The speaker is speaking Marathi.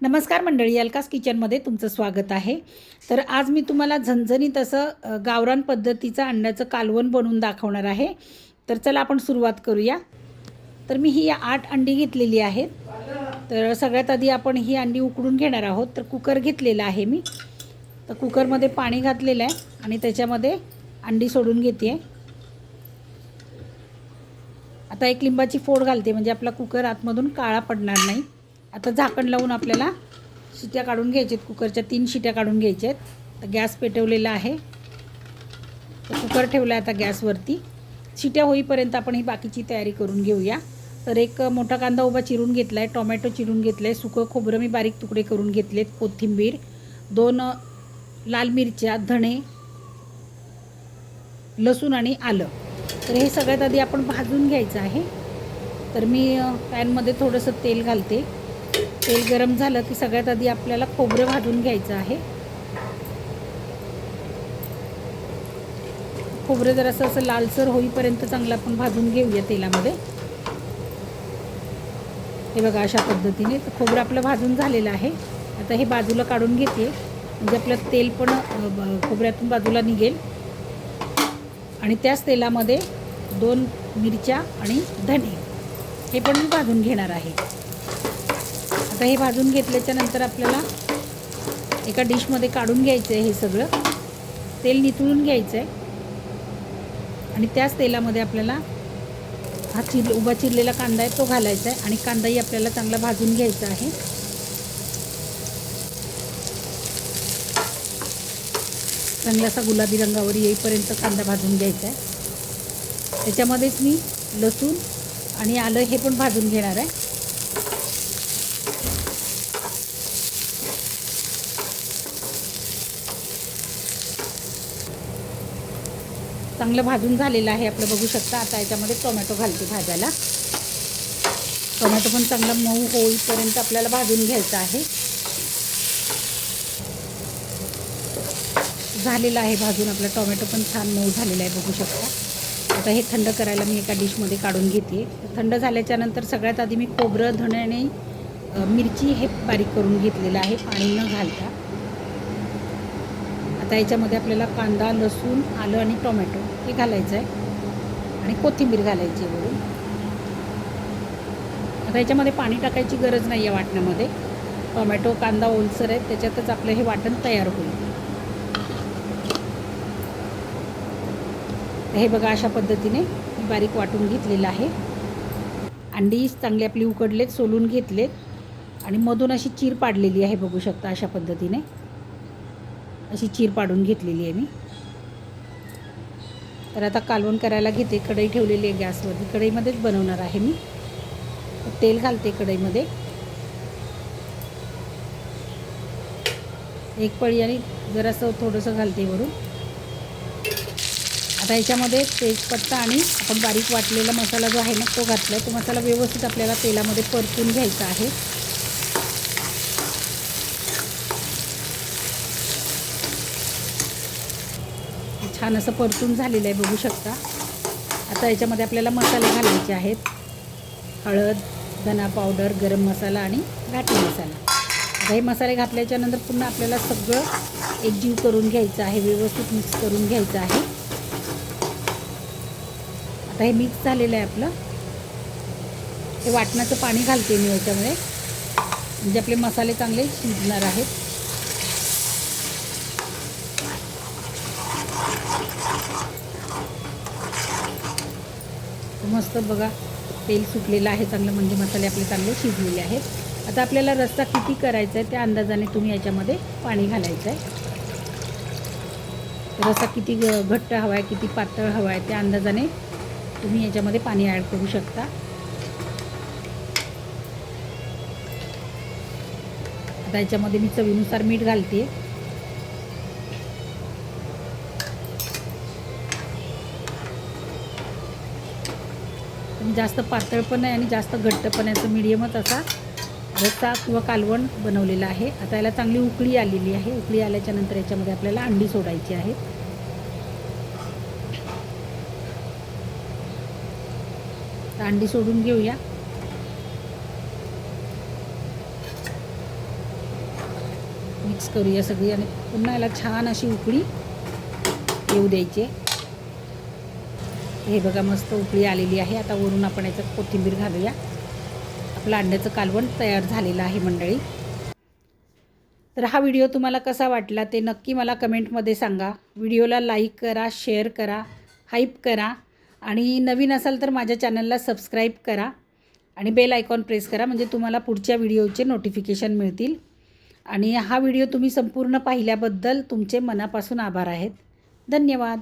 नमस्कार मंडळी अलकास किचनमध्ये तुमचं स्वागत आहे. तर आज मी तुम्हाला झणझणीत असं गावरान पद्धतीचं अंड्याचं कालवण बनवून दाखवणार आहे. तर चला आपण सुरुवात करूया. तर मी ही आठ अंडी घेतलेली आहेत. तर सगळ्यात आधी आपण ही अंडी उकडून घेणार आहोत. तर कुकर घेतलेला आहे मी. तर कुकरमध्ये पाणी घातलेलं आहे आणि त्याच्यामध्ये अंडी सोडून घेते. आता एक लिंबाची फोड घालते म्हणजे आपला कुकर आतमधून काळा पडणार नाही. आता झाकण लावून आपल्याला शिट्या काढून घ्यायच्या आहेत कुकरच्या तीन शिट्या काढून घ्यायच्या आहेत तर गॅस पेटवलेला आहे. तर कुकर ठेवला आहे आता गॅसवरती. शिट्या होईपर्यंत आपण ही बाकीची तयारी करून घेऊया. तर एक मोठा कांदा उभा चिरून घेतला आहे टोमॅटो चिरून घेतलं आहे सुकं खोबरं मी बारीक तुकडे करून घेतलेत कोथिंबीर दोन लाल मिरच्या धणे लसूण आणि आलं. तर हे सगळ्यात आधी आपण भाजून घ्यायचं आहे. तर मी पॅनमध्ये थोडंसं तेल घालते. तेल गरम झालं की सगळ्यात आधी आपल्याला खोबरं भाजून घ्यायचं आहे. खोबरं जरासं असं लालसर होईपर्यंत चांगलं आपण भाजून घेऊया तेलामध्ये. हे बघा अशा पद्धतीने तर खोबरं आपलं भाजून झालेलं आहे. आता हे बाजूला काढून घेते. म्हणजे आपलं तेल पण खोबऱ्यातून बाजूला निघेल. आणि त्याच तेलामध्ये दोन मिरच्या आणि धने हे पण मी भाजून घेणार आहे. आता हे भाजून घेतल्याच्या नंतर आपल्याला एका डिशमध्ये काढून घ्यायचं आहे हे सगळं. तेल निथळून घ्यायचं आहे आणि त्याच तेलामध्ये आपल्याला हा चिर उभा चिरलेला कांदा आहे तो घालायचा आहे आणि कांदाही आपल्याला चांगला भाजून घ्यायचा आहे. चांगला असा गुलाबी रंगावर येईपर्यंत कांदा भाजून घ्यायचा आहे त्याच्यामध्येच मी लसूण आणि आलं हे पण भाजून घेणार आहे. चांगलं भाजून झालेलं आहे आपलं बघू शकता. आता याच्यामध्ये टोमॅटो घालते भाजायला. टोमॅटो पण चांगला मऊ होईपर्यंत आपल्याला भाजून घ्यायचं आहे. झालेला आहे भाजून आपला. टोमॅटो पण छान मऊ झालेला आहे बघू शकता. आता हे थंड करायला मी एका डिशमध्ये काढून घेते. थंड झाल्याच्यानंतर सगळ्यात आधी मी खोबरं धण्याने मिरची हे बारीक करून घेतलेलं आहे पाणी न घालता. आता याच्यामध्ये आपल्याला कांदा लसूण आलं आणि टोमॅटो हे घालायचं आहे. आणि कोथिंबीर घालायची आहे वरून. आता याच्यामध्ये पाणी टाकायची गरज नाही आहे वाटण्यामध्ये. टोमॅटो कांदा ओलसर आहे त्याच्यातच आपलं हे वाटण तयार होईल. हे बघा अशा पद्धतीने मी बारीक वाटून घेतलेलं आहे. अंडी चांगली आपली उकडलेत सोलून घेतलेत. आणि मधून अशी चीर पाडलेली आहे बघू शकता अशा पद्धतीने. अशी चीर पाडून घेतलेली आहे मी. तर आता कालवण करायला घेते. कढई ठेवलेली आहे गॅसवरती. कढईमध्येच बनवणार आहे मी. तेल घालते कढईमध्ये. एक पळी आणि जरासं थोडंसं घालते वरून. आता याच्यामध्ये तेजपत्ता आणि आपण बारीक वाटलेला मसाला जो आहे ना तो घातला आहे तो मसाला व्यवस्थित आपल्याला तेलामध्ये परतून घ्यायचा आहे. छान असं परतून झालेलं आहे बघू शकता. आता याच्यामध्ये आपल्याला मसाले घालायचे आहेत. हळद धना पावडर गरम मसाला आणि घाटी मसाला. हे मसाले घातल्याच्या नंतर पुन्हा आपल्याला सगळं एकजीव करून घ्यायचं आहे व्यवस्थित मिक्स करून घ्यायचं आहे. आता हे मिक्स झालेलं आहे आपलं. हे वाटणाचं पाणी घालते मी याच्यामुळे म्हणजे आपले मसाले चांगले शिजणार आहेत. मस्त बघा तेल सुटलेलं आहे चांगलं म्हणजे मसाले आपले चांगले शिजलेले आहेत. आता आपल्याला रस्ता किती करायचा आहे त्या अंदाजाने तुम्ही याच्यामध्ये पाणी घालायचं आहे रस्ता किती घट्ट हवा आहे किती पातळ हवा आहे त्या अंदाजाने तुम्ही याच्यामध्ये पाणी ॲड करू शकता. आता याच्यामध्ये मी चवीनुसार मीठ घालते जास्त पातळ पण नाही आणि जास्त घट्ट पण आहे असं मिडियमच असा रस्सा किंवा कालवण बनवलेला आहे. आता याला चांगली उकळी आलेली आहे. उकळी आल्याच्यानंतर याच्यामध्ये आपल्याला अंडी सोडायची आहे अंडी सोडून घेऊया. मिक्स करूया सगळी आणि पुन्हा याला छान अशी उकळी येऊ द्यायची हे बघा मस्त उकळी आलेली आहे. आता वरून आपण याच्यात कोथिंबीर घालूया. आपलं अंड्याचं कालवण तयार झालेलं आहे मंडळी. तर हा व्हिडिओ तुम्हाला कसा वाटला ते नक्की मला कमेंटमध्ये सांगा. व्हिडिओला लाईक करा शेअर करा हाईप करा आणि नवीन असाल तर माझ्या चॅनलला सबस्क्राईब करा आणि बेल आयकॉन प्रेस करा म्हणजे तुम्हाला पुढच्या व्हिडिओचे नोटिफिकेशन मिळतील. आणि हा व्हिडिओ तुम्ही संपूर्ण पाहिल्याबद्दल तुमचे मनापासून आभार आहेत. धन्यवाद.